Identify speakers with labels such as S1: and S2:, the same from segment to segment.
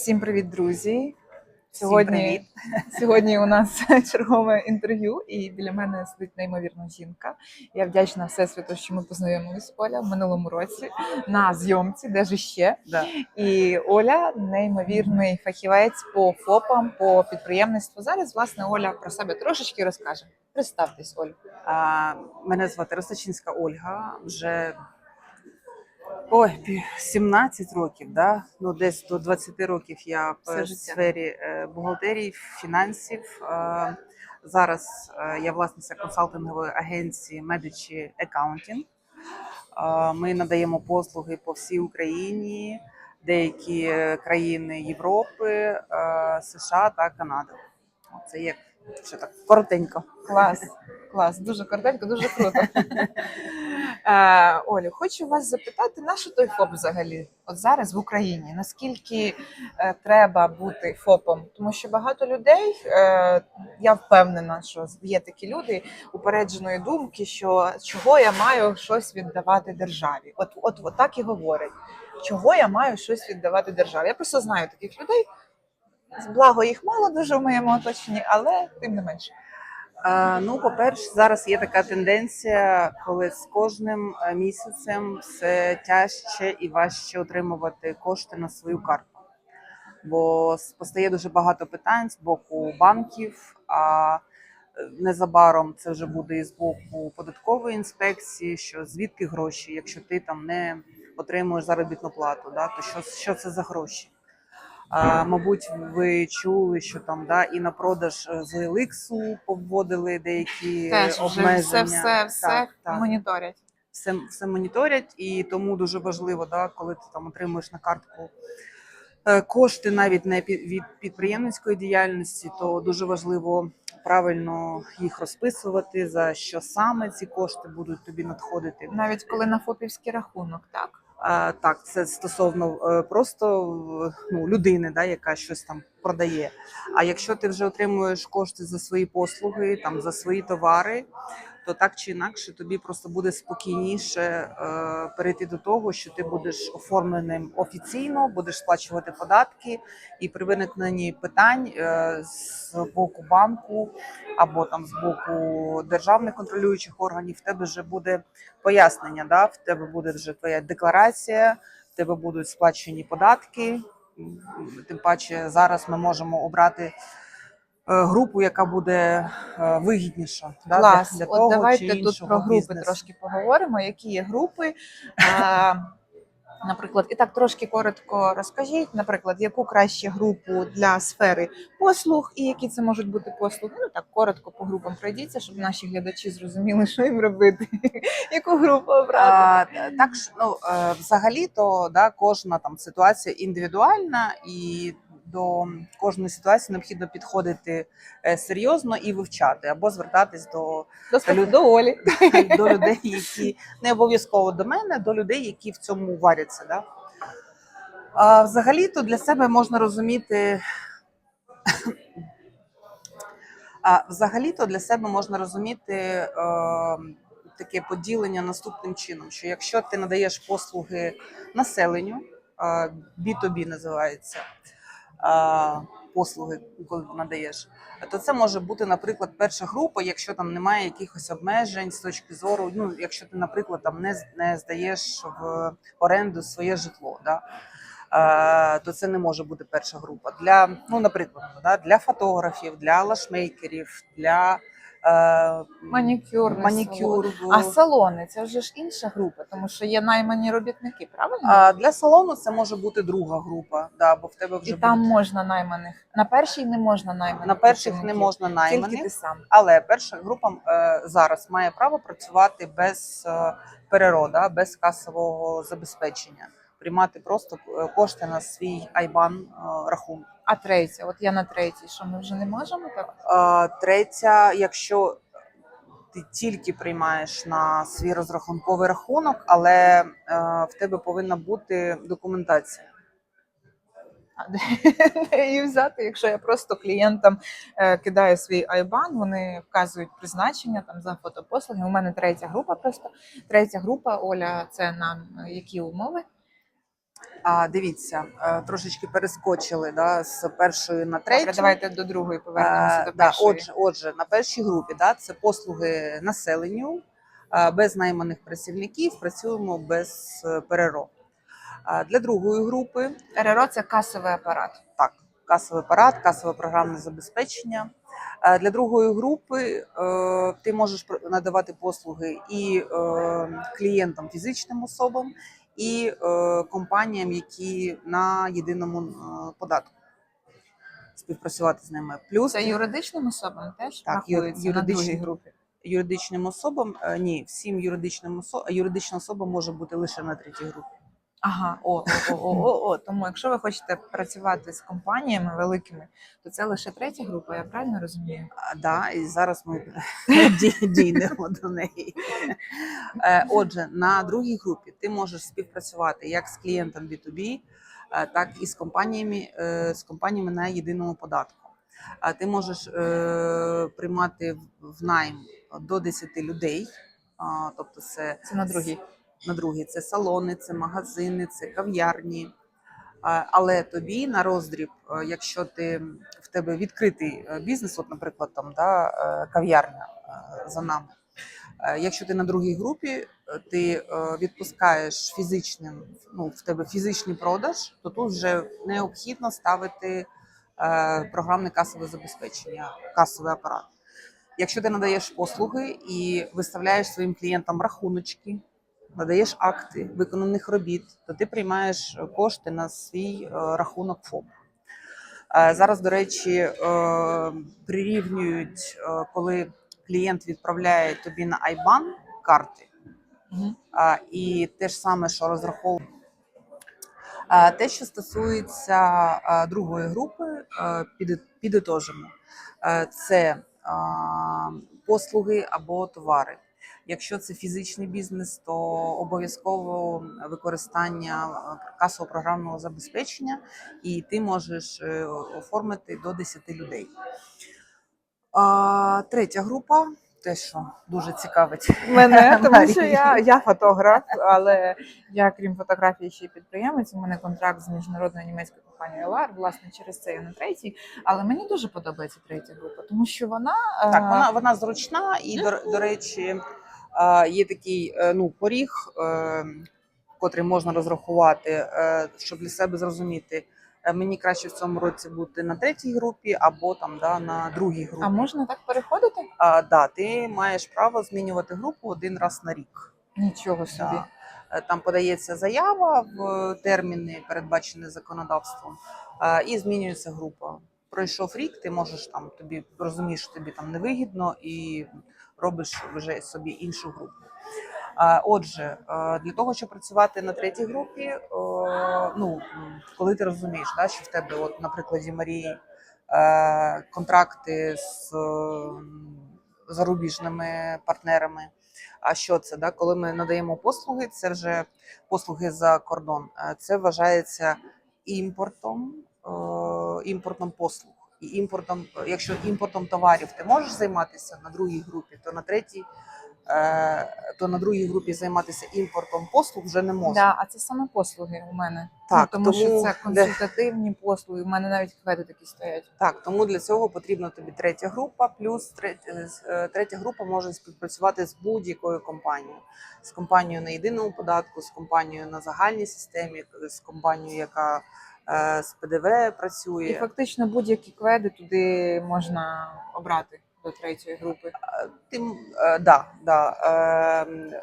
S1: Всім привіт, друзі! Сьогодні,
S2: привіт.
S1: сьогодні у нас чергове інтерв'ю, і біля мене сидить неймовірна жінка. Я вдячна Всесвіту, що ми познайомились Оля в минулому році на зйомці, де ж ще.
S2: Да.
S1: І Оля неймовірний фахівець по ФОПам, по підприємництву. Зараз, власне, Оля про себе трошечки розкаже. Представтесь, Оль.
S2: А, мене звати Ростачинська Ольга. Вже ой, пі- 17 років, да? ну, десь до 20 років я в сфері е, бухгалтерії, фінансів. Е, Зараз е, я власниця консалтингової агенції Medici Accounting. Ми надаємо послуги по всій Україні, деякі країни Європи, США та Канади. Це є що так коротенько.
S1: Клас, клас, дуже коротенько, дуже круто. Е, Олю, хочу вас запитати, на що той ФОП взагалі? От зараз в Україні наскільки е, треба бути ФОПом? Тому що багато людей, е, я впевнена, що є такі люди упередженої думки, що чого я маю щось віддавати державі. От, от, от так і говорять. Чого я маю щось віддавати державі? Я просто знаю таких людей. Благо їх мало дуже в моєму оточенні, але тим не менше.
S2: Ну, по-перше, зараз є така тенденція, коли з кожним е, місяцем все тяжче і важче отримувати кошти на свою картку. Бо постає дуже багато питань з боку банків, а е, незабаром це вже буде і з боку податкової інспекції, що звідки гроші, якщо ти там не отримуєш заробітну плату, да, то що, що це за гроші? А, мабуть, ви чули, що там да, і на продаж е, з Еликсу повводили деякі
S1: Теж
S2: обмеження.
S1: все, все, все
S2: Так, так.
S1: моніторять.
S2: Все, все моніторять, і тому дуже важливо, да, коли ти там отримуєш на картку е, кошти навіть не від підприємницької діяльності, то дуже важливо правильно їх розписувати, за що саме ці кошти будуть тобі надходити.
S1: Навіть коли на ФОПівський рахунок, так?
S2: Так, це стосовно е, просто ну, людини, да, яка щось там продає. А якщо ти вже отримуєш кошти за свої послуги, там за свої товари, то так чи інакше тобі просто буде спокійніше е, перейти до того, що ти будеш оформленим офіційно, будеш сплачувати податки, і при виникненні питань е, з боку банку або там з боку державних контролюючих органів, в тебе вже буде пояснення. Да? В тебе буде вже твоя декларація, в тебе будуть сплачені податки. Тим паче зараз ми можемо обрати групу, яка буде е, вигідніша для-
S1: Клас.
S2: для,
S1: От давайте
S2: чи
S1: тут про групи
S2: бізнесу.
S1: трошки поговоримо. Які є групи? А, наприклад, і так трошки коротко розкажіть, наприклад, яку краще групу для сфери послуг і які це можуть бути послуги. Ну так коротко по групам пройдіться, щоб наші глядачі зрозуміли, що їм робити, яку групу обрати.
S2: А, так ну, е, взагалі, то да, кожна там ситуація індивідуальна, і до кожної ситуації необхідно підходити е, серйозно і вивчати, або звертатись до,
S1: Доступ до Олі.
S2: до людей, які не обов'язково до мене, до людей, які в цьому варяться. Да? А, взагалі, то для себе можна розуміти. А взагалі-то для себе можна розуміти е, таке поділення наступним чином: що якщо ти надаєш послуги населенню, е, B2B називається послуги, коли надаєш, то це може бути, наприклад, перша група, якщо там немає якихось обмежень з точки зору, ну якщо ти, наприклад, там не, не здаєш в оренду своє житло. Да? то це не може бути перша група. Для, ну, наприклад, да, для фотографів, для лашмейкерів, для
S1: Манікюр,
S2: манікюр.
S1: А салони це вже ж інша група, тому що є наймані робітники, правильно?
S2: А для салону це може бути друга група, да, бо в тебе вже
S1: І там можна найманих. На першій не можна найманих.
S2: на перших не можна
S1: Тільки ти сам.
S2: але перша група е, зараз має право працювати без е, перерода, без касового забезпечення, приймати просто е, кошти на свій айбан е, рахунок.
S1: А третя, от я на третій, що ми вже не можемо так?
S2: Е, Третя, якщо ти тільки приймаєш на свій розрахунковий рахунок, але е, в тебе повинна бути документація.
S1: А де, її взяти, якщо я просто клієнтам кидаю свій айбан, вони вказують призначення там за фотопослуги. У мене третя група просто. Третя група, Оля, це нам е, які умови?
S2: А дивіться, е, трошечки перескочили да, з першої на третю.
S1: Добре, давайте до другої повернемося
S2: Е,
S1: до
S2: да,
S1: першої.
S2: отже, отже, на першій групі да, це послуги населенню, е, без найманих працівників, працюємо без перерв. А Для другої групи
S1: РРО це касовий апарат.
S2: так, касовий апарат, касове програмне забезпечення. Для другої групи ти можеш надавати послуги і клієнтам, фізичним особам, і е, компаніям, які на єдиному е, податку співпрацювати з ними. Плюс
S1: Це юридичним особам теж
S2: Так, юридичні.
S1: групи.
S2: юридичним особам е, ні, всім юридичним особам, юридична особа може бути лише на третій групі.
S1: Ага, о, о, о, о, о, о. Тому якщо ви хочете працювати з компаніями великими, то це лише третя група, я правильно розумію?
S2: А, Да, і зараз ми дійдемо до неї. Е, Отже, на другій групі ти можеш співпрацювати як з клієнтом B2B, е, так і з компаніями, е, з компаніями на єдиному податку. А ти можеш е, приймати в- в найм до 10 людей, тобто це
S1: Це на другій.
S2: На другий це салони, це магазини, це кав'ярні. Але тобі на роздріб, е, якщо ти в тебе відкритий е, бізнес, от, наприклад, там да, е, кав'ярня е, за нами. е, Якщо ти на другій групі, е, ти е, відпускаєш фізичним, ну в тебе фізичний продаж, то тут вже необхідно ставити е, програмне касове забезпечення, касовий апарат. Якщо ти надаєш послуги і виставляєш своїм клієнтам рахуночки, надаєш акти виконаних робіт, то ти приймаєш кошти на свій е, рахунок ФОП. Е, Зараз, до речі, е, прирівнюють, е, коли клієнт відправляє тобі на IBAN карти, і те ж саме, що розраховує. Те, що стосується другої групи, е, підітожимо. Е, Це послуги або товари. Якщо це фізичний бізнес, то обов'язково використання е, касового програмного забезпечення, і ти можеш е, оформити до 10 людей. А, Третя група, те, що дуже цікавить
S1: Мене, тому що я, я фотограф, але я, крім фотографії, ще й підприємець. У мене контракт з міжнародною німецькою компанією LAR, власне, через це я на третій. Але мені дуже подобається третя група, тому що вона е,
S2: Так, вона, вона зручна і, до, до речі, є такий е, ну, поріг, е, котрий можна розрахувати, е, щоб для себе зрозуміти, мені краще в цьому році бути на третій групі або там да, на другій групі.
S1: а можна так переходити?
S2: А, да, ти маєш право змінювати групу один раз на рік.
S1: Нічого собі.
S2: Да. Там подається заява в терміни, передбачені законодавством, і змінюється група. Пройшов рік, ти можеш там тобі розумієш, що тобі там невигідно, і робиш вже собі іншу групу. Отже, е, для того, щоб працювати на третій групі, е, ну коли ти розумієш, да, що в тебе, от на Марії, е, контракти з зарубіжними партнерами. А що це? Да? Коли ми надаємо послуги, це вже послуги за кордон. Це вважається імпортом, імпортом послуг. І імпортом, якщо імпортом товарів ти можеш займатися на другій групі, то на третій, е, то на другій групі займатися імпортом послуг вже не можна.
S1: Да, а це саме послуги у мене.
S2: Так,
S1: ну, тому, що це консультативні послуги. У мене навіть кведи такі стоять.
S2: Так, тому для цього потрібна тобі третя група, плюс третя, е, третя група може співпрацювати з будь-якою компанією, з компанією на єдиному податку, з компанією на загальній системі, з компанією, яка з ПДВ працює.
S1: І фактично будь-які кведи туди можна обрати до третьої групи.
S2: Тим е, да, да. Е,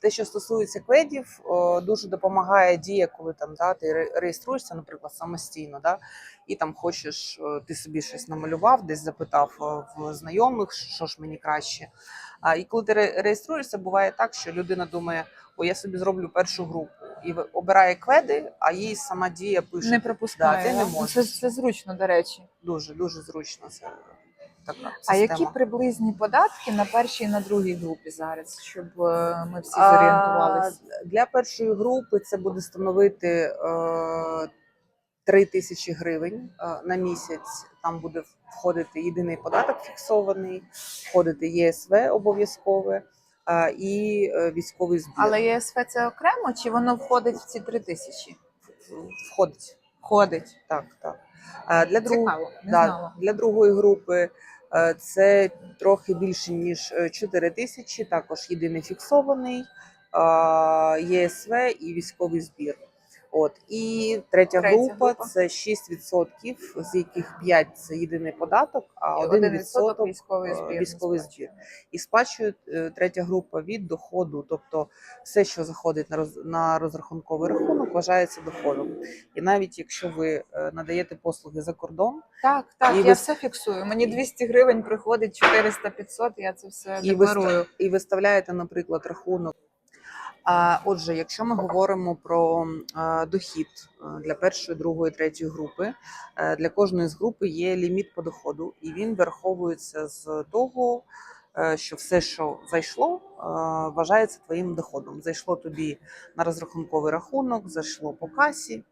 S2: те, що стосується кведів, дуже допомагає дія, коли там да, ти ре- реєструєшся, наприклад, самостійно, да, і там хочеш, ти собі щось намалював, десь запитав в знайомих, що ж мені краще. А і коли ти ре- реєструєшся, буває так, що людина думає, о, я собі зроблю першу групу і обирає кведи, а їй сама дія пише.
S1: Не пропускає.
S2: Да, ти не
S1: Ну,
S2: можеш.
S1: Це, це зручно, до речі.
S2: Дуже дуже зручно. Це така
S1: А які приблизні податки на першій і на другій групі зараз, щоб е, ми всі зорієнтувалися?
S2: Для першої групи це буде становити е, 3 тисячі гривень е, на місяць. Там буде входити єдиний податок фіксований, входити ЄСВ обов'язкове е, і е, військовий збір.
S1: Але ЄСФ це окремо, чи воно входить в ці три тисячі?
S2: в- входить. Так, так. Е, Для друг...
S1: Цікаво, не
S2: Да,
S1: знала.
S2: для другої групи е, це трохи більше ніж 4 тисячі, також єдиний фіксований, е, ЄСВ і військовий збір. От і третя,
S1: Третя
S2: група,
S1: група.
S2: це 6%, з яких 5 – це єдиний податок, а
S1: І
S2: 1%
S1: 1% військовий
S2: е,
S1: збір.
S2: військовий збір. І сплачує е, третя група від доходу, тобто все, що заходить на роз на розрахунковий рахунок, вважається доходом. І навіть якщо ви е, надаєте послуги за кордон,
S1: Так, так, я
S2: ви-
S1: все фіксую. Мені 200 гривень приходить 400-500, я це все
S2: і,
S1: декларую.
S2: і виставляєте, наприклад, рахунок. Отже, якщо ми говоримо про дохід е, для першої, другої, третьої групи, е, для кожної з групи є ліміт по доходу, і він враховується з того, е, що все, що зайшло, вважається твоїм доходом. Зайшло тобі на розрахунковий рахунок, зайшло по касі.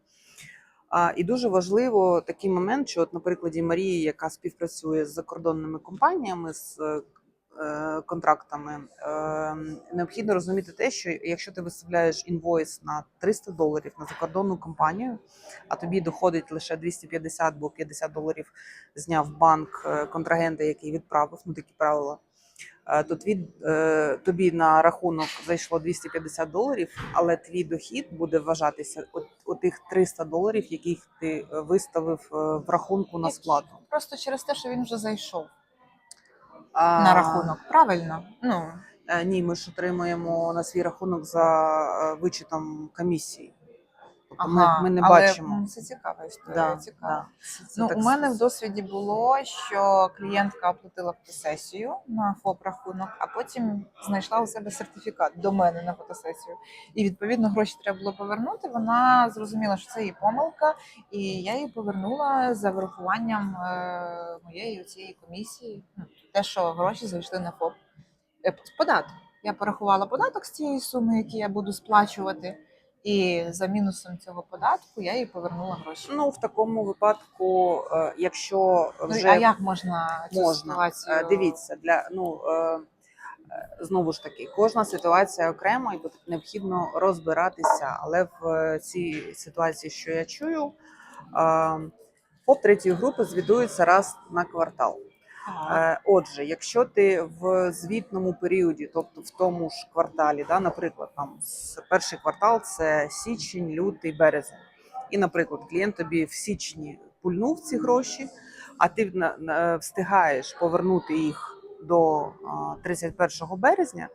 S2: І дуже важливо такий момент, що, от, на прикладі Марії, яка співпрацює з закордонними компаніями, з контрактами, е, необхідно розуміти те, що якщо ти виставляєш інвойс на 300 доларів на закордонну компанію, а тобі доходить лише 250 або 50 доларів зняв банк е, контрагента, який відправив, ну такі правила. е, То твій, е, тобі на рахунок зайшло 250 доларів, але твій дохід буде вважатися от, от тих 300 доларів, яких ти е, виставив е, в рахунку на сплату.
S1: Просто через те, що він вже зайшов
S2: А,
S1: на рахунок. Правильно? Ну,
S2: Е, Ні, ми ж отримуємо на свій рахунок за е, вичетом комісії. Тобто
S1: ага,
S2: ми, ми не
S1: але,
S2: бачимо.
S1: Це цікава історія.
S2: Да,
S1: цікава.
S2: да. Це- це
S1: Ну,
S2: так
S1: у мене в досвіді було, що клієнтка оплатила фотосесію на ФОП-рахунок, а потім знайшла у себе сертифікат до мене на фотосесію. І відповідно гроші треба було повернути. Вона зрозуміла, що це її помилка, і я її повернула за врахуванням е, моєї цієї комісії. Те, що гроші зайшли на ФОП. Е, Податок. Я порахувала податок з цієї суми, який я буду сплачувати. І за мінусом цього податку я їй повернула гроші.
S2: Ну, в такому випадку, е, якщо
S1: Ну,
S2: вже
S1: а як можна цю
S2: можна.
S1: ситуацію?
S2: Е, Дивіться, для ну е, е, знову ж таки, кожна ситуація окрема і необхідно розбиратися. Але в е, цій ситуації, що я чую, е, ФОП третьої групи звідується раз на квартал. Е, Отже, якщо ти в звітному періоді, тобто в тому ж кварталі, да, наприклад, там перший квартал це січень, лютий, березень. І, наприклад, клієнт тобі в січні пульнув ці гроші, а ти встигаєш повернути їх до а, 31 березня,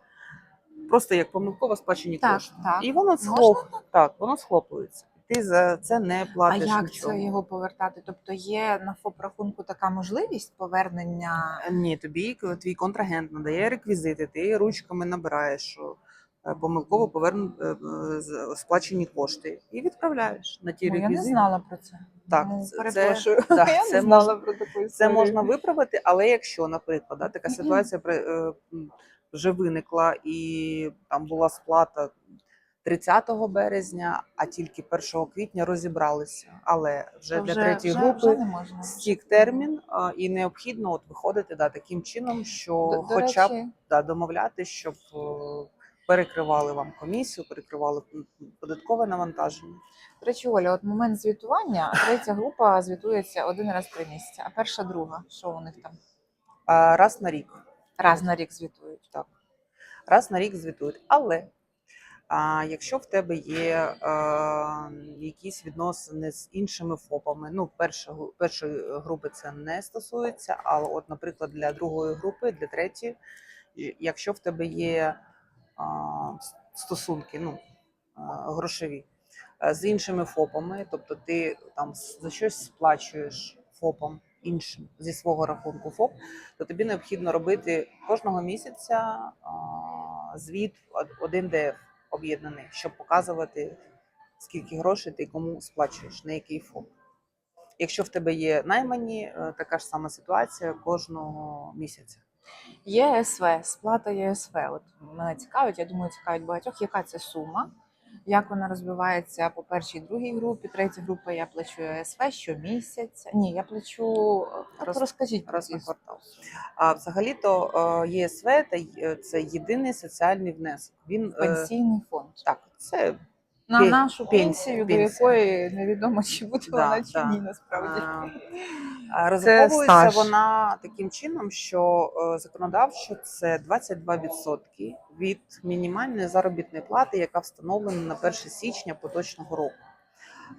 S2: просто як помилково сплачені
S1: Так,
S2: кошти.
S1: так.
S2: І воно схлоп... так, воно схлопується. Ти за це не платиш.
S1: А як
S2: нічого.
S1: це його повертати? Тобто є на ФОП рахунку така можливість повернення?
S2: Ні, тобі твій контрагент надає реквізити, ти ручками набираєш, що е, помилково поверну е, е, сплачені кошти і відправляєш на ті
S1: Ой, я не знала про це.
S2: Так,
S1: Ну,
S2: це- це- да,
S1: я
S2: це
S1: не знала
S2: можна-
S1: про таку історію.
S2: Це можна виправити, але якщо, наприклад, да, така ситуація при- е, вже виникла і там була сплата 30 березня, а тільки 1 квітня розібралися. Але вже
S1: То
S2: для третьої
S1: вже,
S2: групи
S1: вже можна.
S2: стік термін, а, і необхідно от виходити да, таким чином, що
S1: До, до
S2: хоча б да, домовляти, щоб е, перекривали вам комісію, перекривали податкове навантаження.
S1: до речі, Оля, от момент звітування, третя група звітується один раз три місяці, а перша друга, що у них там?
S2: А раз на рік.
S1: Раз на рік звітують.
S2: Так. Раз на рік звітують. Але а, якщо в тебе є е, якісь відносини з іншими ФОПами, ну перша, першої групи це не стосується, але от, наприклад, для другої групи, для третьої, якщо в тебе є с- стосунки, ну а, грошові е, з іншими ФОПами, тобто ти там за щось сплачуєш ФОПам іншим зі свого рахунку ФОП, то тобі необхідно робити кожного місяця а, звіт од- один ДФ об'єднаний, щоб показувати, скільки грошей ти кому сплачуєш, на який фонд. Якщо в тебе є наймані, е, така ж сама ситуація кожного місяця.
S1: ЄСВ, сплата ЄСВ. От мене цікавить, я думаю, цікавить багатьох, яка це сума, як вона розбивається по першій, другій групі, третя група я плачу ЄСВ щомісяця. Ні, я плачу.
S2: роз...
S1: Розкажіть
S2: раз на квартал. А взагалі-то е, ЄСВ е, це єдиний соціальний внесок. Він е,
S1: пенсійний фонд.
S2: так, це
S1: на
S2: Пен-
S1: нашу
S2: пенсія,
S1: пенсію, до якої невідомо, чи буде
S2: Да,
S1: вона чи
S2: да.
S1: ні, насправді.
S2: А, Розраховується
S1: стаж.
S2: вона таким чином, що е, законодавчо це 22% від мінімальної заробітної плати, яка встановлена на 1 січня поточного року.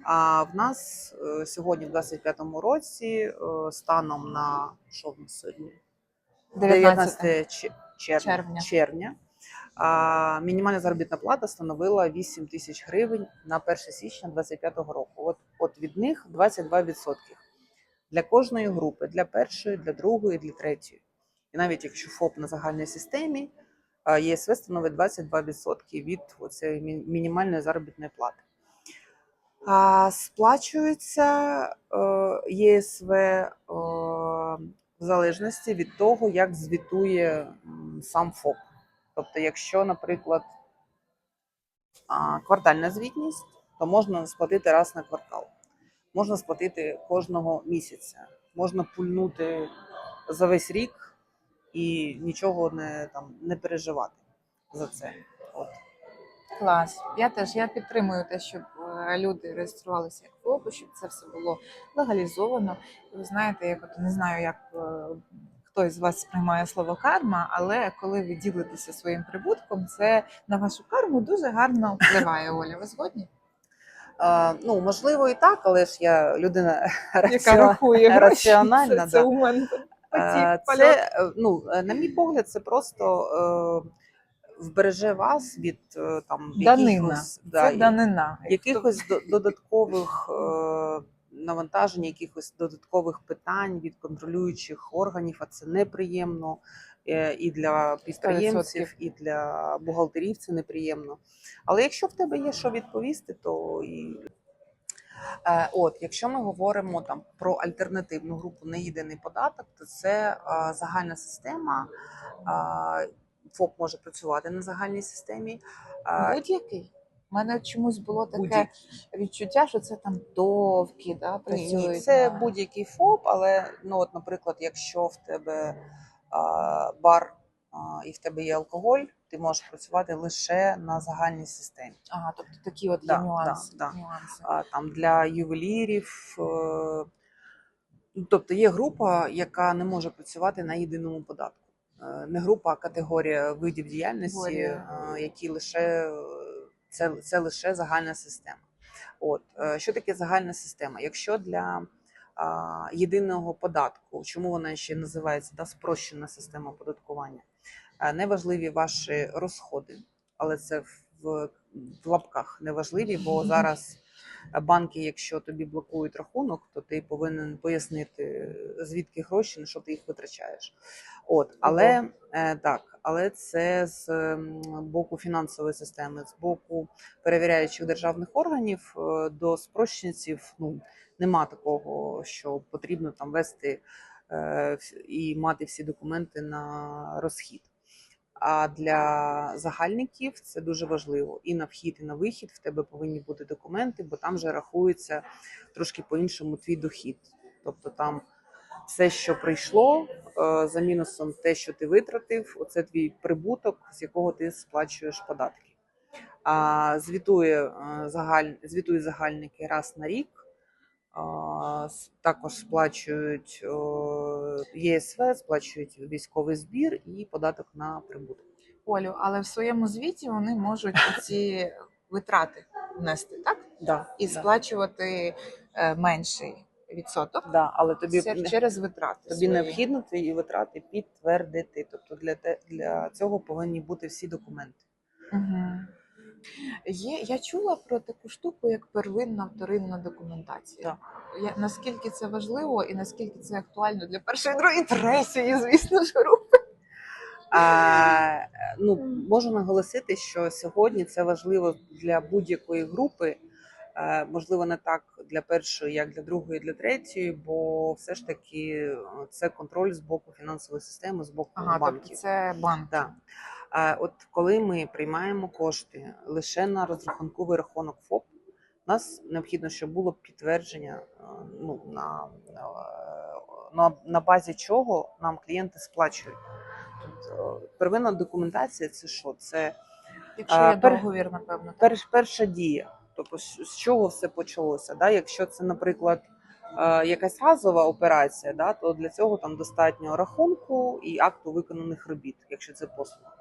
S2: А в нас е, сьогодні, в 25-му році, е, станом на що в нас сьогодні?
S1: 19
S2: 19 червня,
S1: Червня.
S2: червня. А, мінімальна заробітна плата становила 8 тисяч гривень на 1 січня 2025 року. От, от від них 22% для кожної групи, для першої, для другої, для третьої. І навіть якщо ФОП на загальній системі, ЄСВ становить 22% від цієї мінімальної заробітної плати. А, сплачується е, ЄСВ е, в залежності від того, як звітує сам ФОП. Тобто, якщо, наприклад, квартальна звітність, то можна сплатити раз на квартал, можна сплатити кожного місяця, можна пульнути за весь рік і нічого не, там, не переживати за це. От.
S1: Клас. Я теж я підтримую те, щоб е, люди реєструвалися як ФОПи, щоб це все було легалізовано. І ви знаєте, як от не знаю, як е, хтось з вас сприймає слово карма, але коли ви ділитеся своїм прибутком, це на вашу карму дуже гарно впливає. Оля, ви згодні?
S2: А, ну, можливо, і так, але ж я людина
S1: Яка рахує
S2: раціональна,
S1: Це, це
S2: да.
S1: у мене потік.
S2: Це, ну, е, на мій погляд, це просто е, вбереже вас від е, там
S1: Данина.
S2: якихось, да,
S1: Це данина.
S2: Якихось додаткових е, навантажень, якихось додаткових питань від контролюючих органів, а це неприємно е, і для підприємців, і для бухгалтерів це неприємно. Але якщо в тебе є що відповісти, то і. Е, От, якщо ми говоримо там про альтернативну групу на єдиний податок, то це е, загальна система. ФОП може працювати на загальній системі.
S1: Будь-який. У мене чомусь було таке відчуття, що це там довгі, да, працюють.
S2: ні, це
S1: на-
S2: будь-який ФОП, але ну от, наприклад, якщо в тебе а, бар а, і в тебе є алкоголь, ти можеш працювати лише на загальній системі.
S1: Ага, тобто такі от
S2: Да,
S1: є
S2: да,
S1: нюанси.
S2: да.
S1: нюанси.
S2: А, там для ювелірів. е, ну, Тобто є група, яка не може працювати на єдиному податку. Е, Не група, а категорія видів діяльності, е, які лише е, це, це лише загальна система. От е, що таке загальна система? Якщо для а, єдиного податку, чому вона ще називається да, спрощена система оподаткування, е, неважливі ваші розходи, але це в, в лапках неважливі, бо зараз банки, якщо тобі блокують рахунок, то ти повинен пояснити, звідки гроші, на що ти їх витрачаєш. От, але е, так, але це з боку фінансової системи, з боку перевіряючих державних органів е, до спрощенців ну, нема такого, що потрібно там вести е, і мати всі документи на розхід. А для загальників це дуже важливо. І на вхід, і на вихід в тебе повинні бути документи, бо там вже рахується трошки по-іншому твій дохід. Тобто там все, що прийшло, е, за мінусом те, що ти витратив, оце твій прибуток, з якого ти сплачуєш податки. А звітує е, загальники раз на рік. Також сплачують ЄСВ, сплачують військовий збір і податок на прибуток.
S1: Олю, але в своєму звіті вони можуть ці витрати внести, так?
S2: Да,
S1: І
S2: да,
S1: сплачувати е, менший відсоток
S2: да, але тобі не-
S1: через витрати.
S2: Тобі
S1: свої.
S2: необхідно твої витрати підтвердити. Тобто для для цього повинні бути всі документи.
S1: Угу. Є, я чула про таку штуку, як первинна вторинна документація.
S2: Так.
S1: Я, наскільки це важливо і наскільки це актуально для першої, другої, третьої, звісно ж, групи.
S2: А, ну, можу наголосити, що сьогодні це важливо для будь-якої групи. Е, Можливо, не так для першої, як для другої, для третьої, бо все ж таки е, це контроль з боку фінансової системи, з боку
S1: Ага,
S2: банків.
S1: тобто це банк.
S2: Да. А от коли ми приймаємо кошти лише на розрахунковий рахунок ФОП, у нас необхідно, щоб було підтвердження, е, ну, на, на, на базі чого нам клієнти сплачують. Тобто, первинна документація це що? Це
S1: Якщо є
S2: пер-
S1: договір, напевно.
S2: перш, перша дія. тобто з чого все почалося. Да? Якщо це, наприклад, е, якась разова операція, да, то для цього там достатньо рахунку і акту виконаних робіт, якщо це послуга.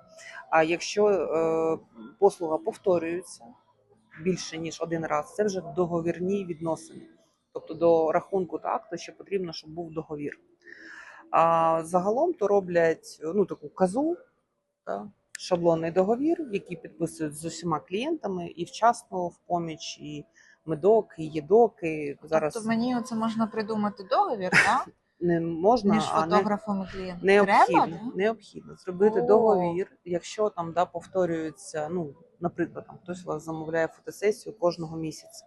S2: А якщо е, послуга повторюється більше ніж один раз, це вже договірні відносини. Тобто до рахунку та акту ще потрібно, щоб був договір. А загалом то роблять ну, таку казу, та, шаблонний договір, який підписують з усіма клієнтами, і вчасно в поміч, і медок, і єдок. І зараз
S1: Тобто мені оце можна придумати договір, так?
S2: Не можна,
S1: Між
S2: а не
S1: фотографом і клієнтом.
S2: необхідно,
S1: Треба, да?
S2: необхідно зробити
S1: О.
S2: договір, якщо там да, повторюється, ну, наприклад, там хтось у вас замовляє фотосесію кожного місяця.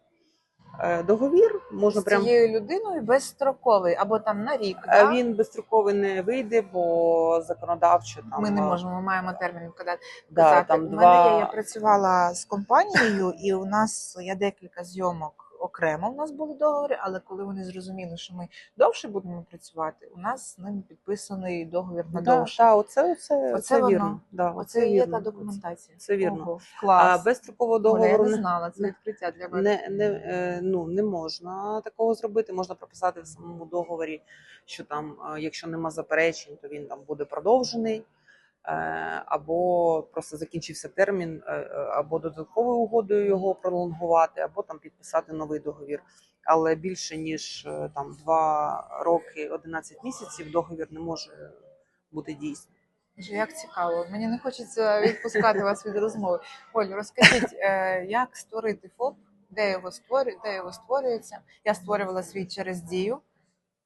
S2: Е, Договір можна
S1: з
S2: прям
S1: цією людиною безстроковий або там на рік.
S2: Е,
S1: Да?
S2: Він безстроковий не вийде, бо законодавчо там
S1: Ми не
S2: е,
S1: можемо, ми маємо термін вказати.
S2: да,
S1: казати.
S2: там
S1: У мене є, я працювала з компанією, і у нас є декілька зйомок окремо. У нас були договори, але коли вони зрозуміли, що ми довше будемо працювати, у нас з ними підписаний договір на
S2: да,
S1: довше.
S2: та, оце, оце,
S1: Оце
S2: оце
S1: воно.
S2: вірно. Да,
S1: Оце і є
S2: вірно.
S1: та документація.
S2: Це вірно.
S1: Ого,
S2: А
S1: клас.
S2: без строкового
S1: Оля, я не
S2: не,
S1: знала, це відкриття для мене.
S2: не, не, е, ну, не можна такого зробити. Можна прописати в самому договорі, що там, е, якщо нема заперечень, то він там буде продовжений. Е, Або просто закінчився термін, е, е, або додатковою угодою його пролонгувати, або там підписати новий договір. Але більше ніж там 2 роки 11 місяців договір не може бути дійсним.
S1: Як цікаво, мені не хочеться відпускати вас від розмови. Оль, розкажіть, як створити ФОП, де його створює, де його створюється? Я створювала свій через дію.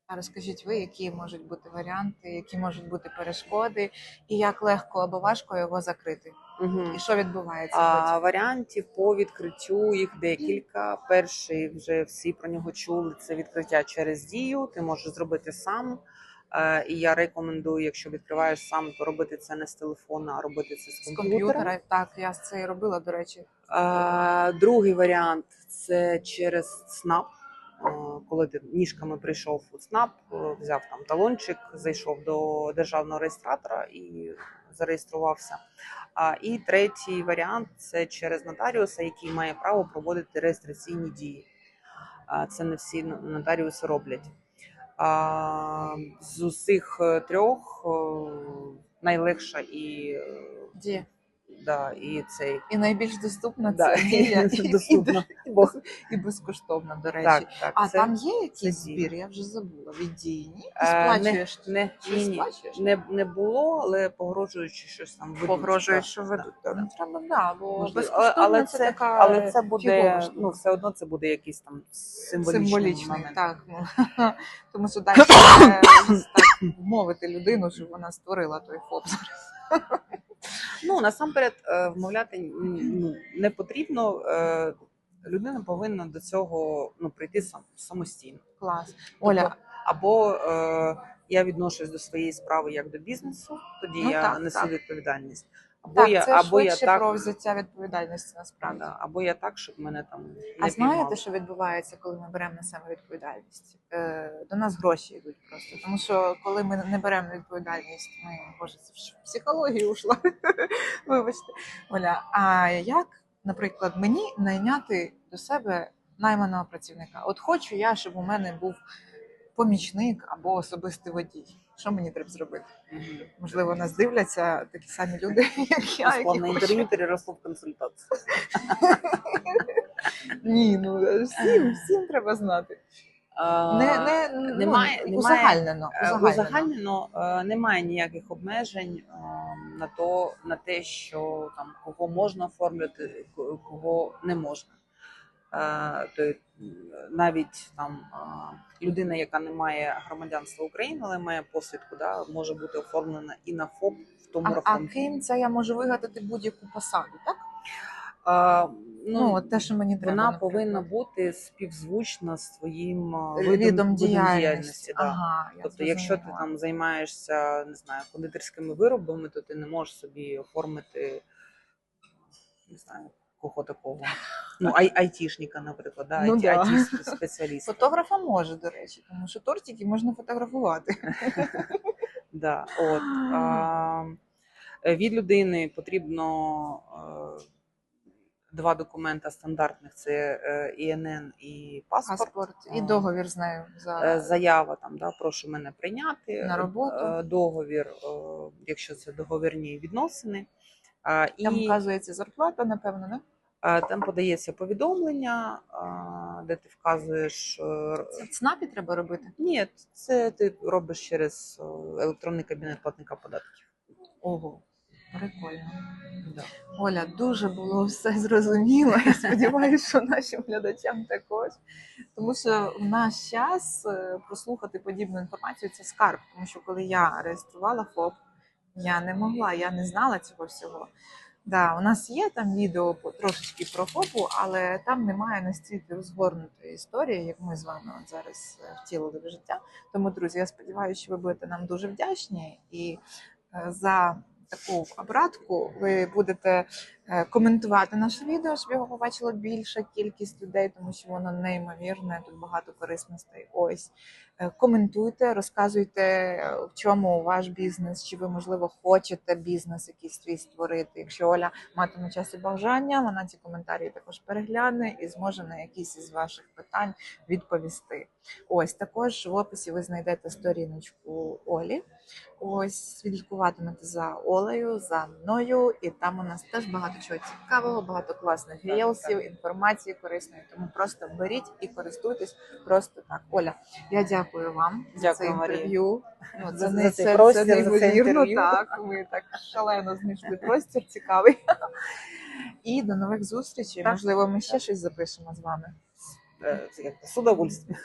S1: А розкажіть ви, які можуть бути варіанти, які можуть бути перешкоди, і як легко або важко його закрити?
S2: Угу.
S1: І що відбувається?
S2: А варіантів по відкриттю їх декілька. Перший вже всі про нього чули. Це відкриття через дію. Ти можеш зробити сам. Е, І я рекомендую, якщо відкриваєш сам, то робити це не з телефона, а робити це з
S1: з
S2: комп'ютера.
S1: комп'ютера? Так, я це і робила, до речі.
S2: Е, Другий варіант це через СНАП. Е, Коли ти ніжками прийшов у СНАП, е, взяв там талончик, зайшов до державного реєстратора і зареєструвався. І третій варіант це через нотаріуса, який має право проводити реєстраційні дії. Це не всі нотаріуси роблять. З усіх е, трьох найлегша і,
S1: Де?
S2: Да, і цей
S1: І найбільш доступна
S2: Да,
S1: це і, і,
S2: доступно.
S1: і, без- і безкоштовна, до речі.
S2: Так, так.
S1: А
S2: це
S1: там є якийсь збір? Я вже забула. Від дії, ні? Ти сплачуєш?
S2: не,
S1: Чи
S2: ні, ні,
S1: сплачуєш?
S2: не, не було, але погрожуючи щось там ведуть.
S1: Погрожує, що ведуть.
S2: так.
S1: Ну, треба, да, бо
S2: Можливо. але
S1: це,
S2: це,
S1: така
S2: але це буде ну все одно це буде якийсь там символічний,
S1: символічний,
S2: момент.
S1: так. Тому що далі так вмовити людину, щоб вона створила той ФОП.
S2: Ну насамперед е, вмовляти ну, не потрібно. е, Людина повинна до цього ну прийти сам самостійно.
S1: Клас.
S2: Тобто,
S1: Оля,
S2: або е, я відношусь до своєї справи як до бізнесу, тоді
S1: Ну,
S2: я
S1: так,
S2: несу
S1: так.
S2: відповідальність. Або
S1: так,
S2: я
S1: це
S2: або я
S1: швидше
S2: так
S1: про взяття відповідальності насправді.
S2: Да, або я так, щоб мене там не
S1: А знаєте, що відбувається, коли ми беремо на себе відповідальність? Е, до нас гроші йдуть просто. Тому що коли ми не беремо відповідальність, ми боже, це в психологію ушла. Вибачте, Оля. А як, наприклад, мені найняти до себе найманого працівника? От хочу я, щоб у мене був помічник або особистий водій. Що мені треба зробити? Можливо, нас дивляться такі самі люди, як я, хочуть.
S2: інтерв'ю переросло в консультацію.
S1: Ні, ну всім, всім треба знати. Не, не, ну,
S2: немає-
S1: узагальнено.
S2: е,
S1: узагальнено.
S2: Узагальнено е, немає ніяких обмежень е, на то, на те, що там кого можна оформлювати, кого не можна. Е, навіть там е, людина, яка не має громадянства України, але має посвідку, да, може бути оформлена і на ФОП в тому
S1: А, а
S2: рахунку.
S1: ким це я можу вигадати будь-яку посаду, так?
S2: А,
S1: Ну, от те, що мені треба.
S2: вона
S1: наприклад.
S2: повинна бути співзвучна з твоїм а,
S1: видом діяльності.
S2: да.
S1: Ага, я
S2: Тобто, якщо ти
S1: зрозуміла.
S2: там займаєшся не знаю, кондитерськими виробами, то ти не можеш собі оформити не знаю кого такого. Ну, ай- айтішника, наприклад, да,
S1: Ну,
S2: IT,
S1: да.
S2: Спеціаліста.
S1: Фотографа може, до речі, тому що тортики можна фотографувати.
S2: Да, от, а, е, від людини потрібно е, два документа стандартних: це е, ІНН і паспорт.
S1: Паспорт і договір з нею
S2: Е,
S1: за
S2: Заява там, да, прошу мене прийняти.
S1: На роботу.
S2: Е, Договір, е, якщо це договірні відносини. Е, І
S1: там вказується зарплата, напевно, не?
S2: Е, там подається повідомлення, е, де ти вказуєш. е,
S1: Це в ЦНАПі треба робити.
S2: Ні, це ти робиш через електронний кабінет платника податків.
S1: Ого, прикольно.
S2: Да.
S1: Оля, дуже було все зрозуміло. Я сподіваюся, що нашим глядачам також. Тому що в наш час прослухати подібну інформацію це скарб. Тому що коли я реєструвала ФОП, я не могла, я не знала цього всього. Да, у нас є там відео трошечки про ФОПу, але там немає настільки розгорнутої історії, як ми з вами от зараз е, втілили в життя. Тому, друзі, я сподіваюся, що ви будете нам дуже вдячні і е, за таку обратку ви будете коментувати наше відео, щоб його побачила більша кількість людей, тому що воно неймовірне. Тут багато корисностей. Ось Е, коментуйте, розказуйте, е, в чому ваш бізнес, чи ви можливо хочете бізнес якийсь свій створити. Якщо Оля матиме час і бажання, вона ці коментарі також перегляне і зможе на якісь із ваших питань відповісти. Ось також в описі ви знайдете сторіночку Олі. Ось слідкуватимете за Олею, за мною, і там у нас теж багато чого цікавого, багато класних рілсів, інформації корисної. Тому просто беріть і користуйтесь просто так. Оля, я дякую вам за це інтерв'ю. Ну, це,
S2: за
S1: не це,
S2: простір,
S1: це
S2: за це
S1: Так, ви так шалено знайшли простір цікавий. І до нових зустрічей.
S2: Так.
S1: Можливо, ми ще щось запишемо з вами.
S2: Е, З удовольствием.